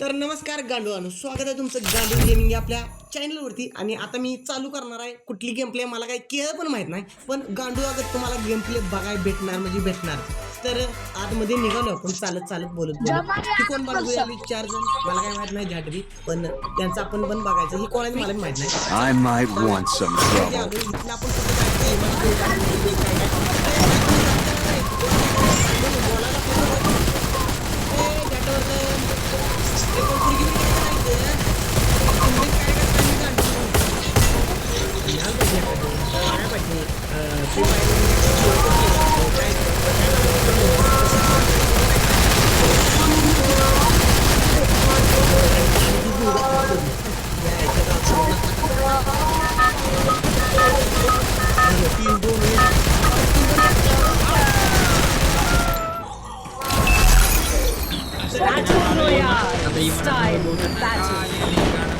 तर नमस्कार गांडवानो स्वागत आहे तुमचं गांडू गेमिंग या आपल्या चॅनलवरती आणि आता मी चालू करणार आहे कुठली गेम प्ले मला काही केलं पण माहीत नाही पण गांडू अगर तुम्हाला गेम प्ले बघायला भेटणार म्हणजे भेटणार. तर आतमध्ये निघालो आपण चालत चालत बोलत बोलत. ही कोण बघू आली चार जण. मला काय माहीत नाही झाटवी पण त्यांचं आपण पण बघायचं. ही कोणाची मला माहीत नाही. Battle Royale style battle.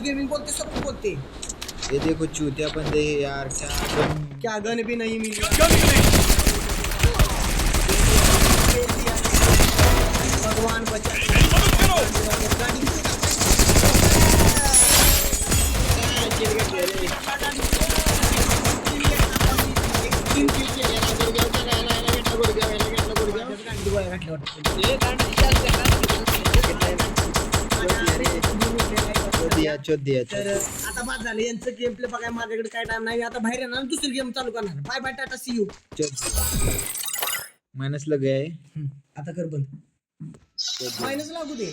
Gaming बोलते बोलते ये देखो चूतिया बंदे हैं यार क्या क्या गन भी नहीं मिली भगवान बचा चोद दिया तर आता बाद झालं. यांचं गेम प्ले बघाय माझ्याकडे काय टाइम नाही. आता बाहेर येणार दुसरी गेम चालू करणार. Bye bye tata see you चोद माइनस लग गया है आता कर बंद. मायनस लागू दे.